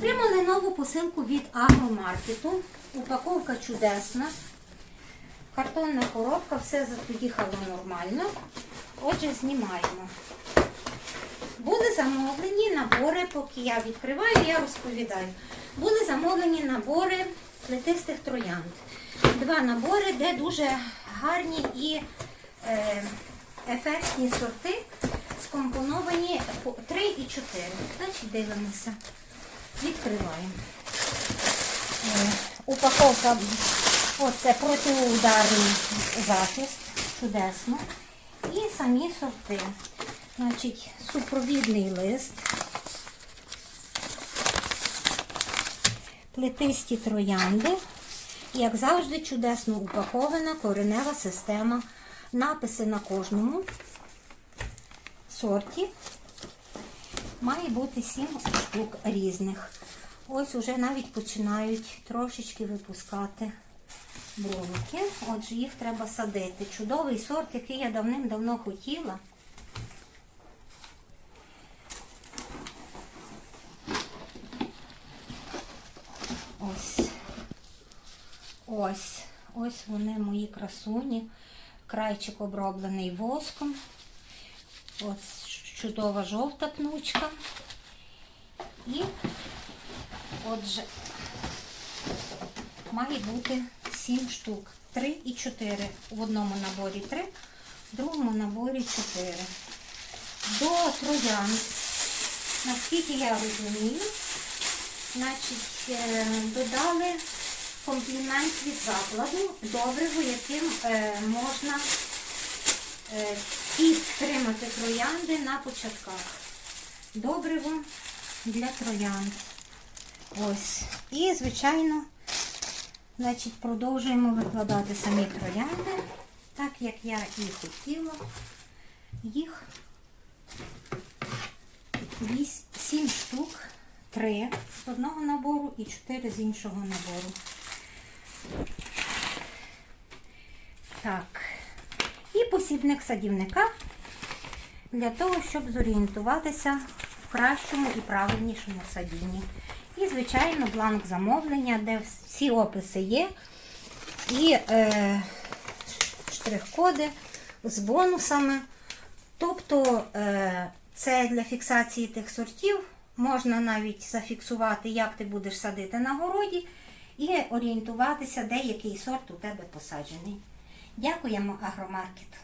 Отримали нову посилку від агромаркету. Упаковка чудесна. Картонна коробка, все поїхало нормально. Отже, знімаємо. Були замовлені набори, поки я відкриваю, я розповідаю. Були замовлені набори плетистих троянд. Два набори, де дуже гарні і е, ефектні сорти, скомпоновані 3 і 4. Значить, дивимося. Відкриваємо. Е, Упаковка, оце протиударний захист, чудесно. І самі сорти. Значить, супровідний лист, плетисті троянди. Як завжди, чудесно упакована коренева система. Написи на кожному сорті. Має бути 7 штук різних. Ось уже навіть починають трошечки випускати бруньки. Отже, їх треба садити. Чудовий сорт, який я давним-давно хотіла. Ось. Ось. Ось вони мої красуні. Крайчик оброблений воском. Ось чудова жовта пнучка. І отже, має бути 7 штук. 3 і 4. В одному наборі 3, в другому наборі 4. До троян, наскільки я розумію, значить, е, додали комплімент від закладу, добриво, яким е, можна е, підтримати троянди на початках. Добриво для троянд. Ось. І, звичайно, значить, продовжуємо викладати самі троянди, так як я і хотіла. Їх 7 штук, 3 з одного набору і 4 з іншого набору. Так. І посібник садівника для того, щоб зорієнтуватися в кращому і правильнішому садінні. І, звичайно, бланк замовлення, де всі описи є. І е, штрих-коди з бонусами. Тобто е, це для фіксації тих сортів. Можна навіть зафіксувати, як ти будеш садити на городі, і орієнтуватися, де який сорт у тебе посаджений. Дякуємо агромаркету.